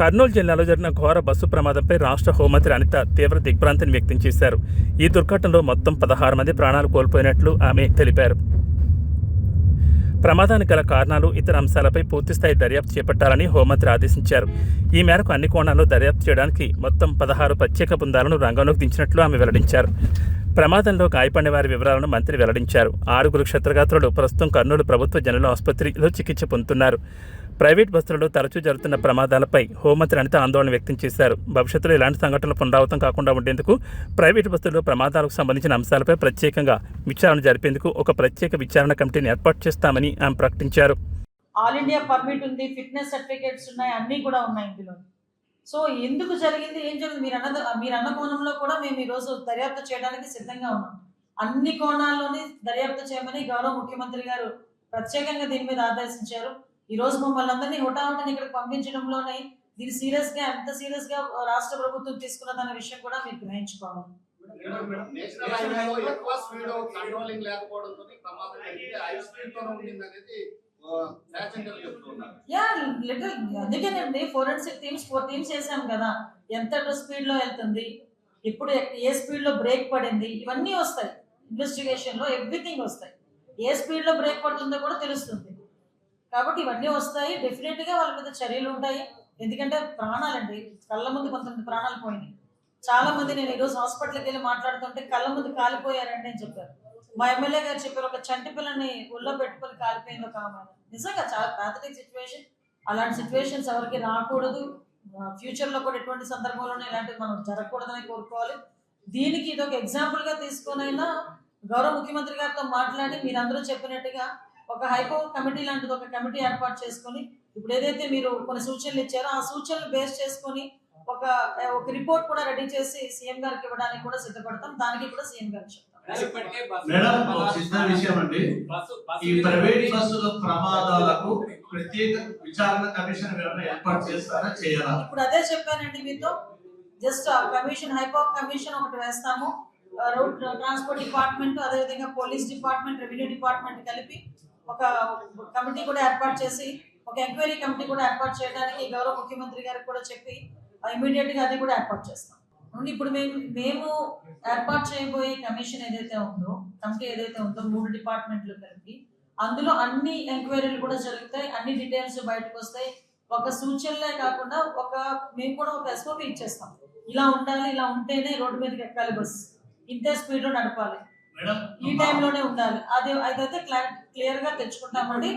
కర్నూలు జిల్లాలో జరిగిన ఘోర బస్సు ప్రమాదంపై రాష్ట్ర హోంమంత్రి అనిత తీవ్ర దిగ్భ్రాంతిని వ్యక్తం చేశారు. ఈ దుర్ఘటనలో మొత్తం పదహారు మంది ప్రాణాలు కోల్పోయినట్లు ఆమె తెలిపారు. ప్రమాదానికి గల కారణాలు ఇతర అంశాలపై పూర్తిస్థాయి దర్యాప్తు చేపట్టాలని హోంమంత్రి ఆదేశించారు. ఈ మేరకు అన్ని కోణాల్లో దర్యాప్తు చేయడానికి మొత్తం పదహారు ప్రత్యేక బృందాలను రంగంలోకి దించినట్లు ఆమె వెల్లడించారు. ప్రమాదంలో గాయపడిన వారి వివరాలను మంత్రి వెల్లడించారు. ఆరుగురు క్షత్రగాత్రులు ప్రస్తుతం కర్నూలు ప్రభుత్వ జనరల్ ఆసుపత్రిలో చికిత్స పొందుతున్నారు. ప్రైవేట్ బస్సులలో తరచూ జరుగుతున్న ప్రమాదాలపై హోంమంత్రి అనిత ఆందోళన వ్యక్తం చేశారు. భవిష్యత్తులో ఇలాంటి సంఘటనలు పునరావృతం కాకుండా ఉండేందుకు ప్రైవేట్ బస్సుల్లో ప్రమాదాలకు సంబంధించిన అంశాలపై ప్రత్యేకంగా విచారణ జరిపేందుకు ఒక ప్రత్యేక విచారణ కమిటీని ఏర్పాటు చేస్తామని ఆమె ప్రకటించారు. ఆల్ ఇండియా పర్మిట్ ఉంది ఫిట్నెస్ సర్టిఫికేట్స్ ఉన్నాయి అన్నీ కూడా ఉన్నాయి ఇందులో. సో ఎందుకు జరిగింది ఏం జరిగింది? మీరు అన్న మీరు అన్న కోణంలో కూడా మేము ఈరోజు దర్యాప్తు చేయడానికి సిద్ధంగా ఉన్నాం. అన్ని కోణాల్లోని దర్యాప్తు చేయమని గౌరవ ముఖ్యమంత్రి గారు ప్రత్యేకంగా దీని మీద ఆదేశించారు. ఈ రోజు మమ్మల్ని అందరినీ హుటాహుటిని ఇక్కడికి పంపించడంలోనే దీన్ని సీరియస్గా ఎంత సీరియస్గా రాష్ట్ర ప్రభుత్వం తీసుకున్నదన్న విషయం కూడా మీరు గ్రహించుకోవాలి. అందుకేనండి ఫోరెన్సిక్ టీమ్స్ ఫోర్ టీమ్స్ వేసాం కదా. ఎంత స్పీడ్లో వెళ్తుంది? ఇప్పుడు ఏ స్పీడ్లో బ్రేక్ పడింది? ఇవన్నీ వస్తాయి. ఇన్వెస్టిగేషన్లో ఎవ్రీథింగ్ వస్తాయి. ఏ స్పీడ్లో బ్రేక్ పడుతుందో కూడా తెలుస్తుంది. కాబట్టి ఇవన్నీ వస్తాయి. డెఫినెట్గా వాళ్ళ మీద చర్యలు ఉంటాయి. ఎందుకంటే ప్రాణాలండి. కళ్ళ ముందు కొంతమంది ప్రాణాలు పోయినాయి. చాలా మంది నేను ఈరోజు హాస్పిటల్కి వెళ్ళి మాట్లాడుతుంటే కళ్ళ ముందు కాలిపోయారండి అని చెప్పారు. మా ఎమ్మెల్యే గారు చెప్పారు ఒక చంటి పిల్లని ఒళ్ళో పెట్టుకొని కాలిపోయింది ఒక ఆమె. నిజంగా చాలా ప్యాథటిక్ సిచ్యువేషన్ అలాంటి సిచ్యువేషన్స్ ఎవరికి రాకూడదు. ఫ్యూచర్లో కూడా ఎటువంటి సందర్భంలోనే ఇలాంటివి మనం జరగకూడదని కోరుకోవాలి. దీనికి ఇది ఒక ఎగ్జాంపుల్గా తీసుకొనైనా గౌరవ ముఖ్యమంత్రి గారితో మాట్లాడి మీరందరూ చెప్పినట్టుగా ఒక హైకో కమిటీ లాంటిది ఒక కమిటీ ఏర్పాటు చేసుకొని ఇప్పుడు ఏదైతే మీరు కొన్ని సూచనలు ఇచ్చారో ఆ సూచనలు బేస్ చేసుకొని ఒక ఒక రిపోర్ట్ కూడా రెడీ చేసి సీఎం గారికి ఇవ్వడానికి కూడా సిద్ధపడతాం. దానికి కూడా సీఎం గారికి చెప్తాం. మేడం ఒక చిన్న విషయం అండి. ఈ ప్రైవేట్ బస్సుల ప్రమాదాలకు ప్రత్యేక విచారణ కమిషన్ ఏర్పాటు చేస్తారా చేయాలా ఇప్పుడు అదే చెప్పానండి మీతో. జస్ట్ కమిషన్ హైపో కమిషన్ ఒకటి వేస్తాము. రోడ్ ట్రాన్స్పోర్ట్ డిపార్ట్మెంట్ అదేవిధంగా పోలీస్ డిపార్ట్మెంట్ రెవెన్యూ డిపార్ట్మెంట్ కలిపి ఒక కమిటీ కూడా ఏర్పాటు చేసి ఒక ఎంక్వైరీ కమిటీ కూడా ఏర్పాటు చేయడానికి గౌరవ ముఖ్యమంత్రి గారికి కూడా చెప్పి ఇమీడియట్గా అది కూడా ఏర్పాటు చేస్తాం. నుండి ఇప్పుడు మేము మేము ఏర్పాటు చేయబోయే కమిషన్ ఏదైతే ఉందో కమిటీ ఏదైతే ఉందో మూడు డిపార్ట్మెంట్లు కలిపి అందులో అన్ని ఎంక్వైరీలు కూడా జరుగుతాయి అన్ని డీటెయిల్స్ బయటకు వస్తాయి. ఒక సూచనలే కాకుండా ఒక మేము కూడా ఒక ఎస్ఓపి ఇచ్చేస్తాం. ఇలా ఉండాలి ఇలా ఉంటేనే రోడ్డు మీదకి ఎక్కాలి బస్ ఇంతే స్పీడ్లో నడపాలి. ఈ టైంలోనే ఉండాలి. అది అదైతే క్లియర్గా తెచ్చుకుంటామండి.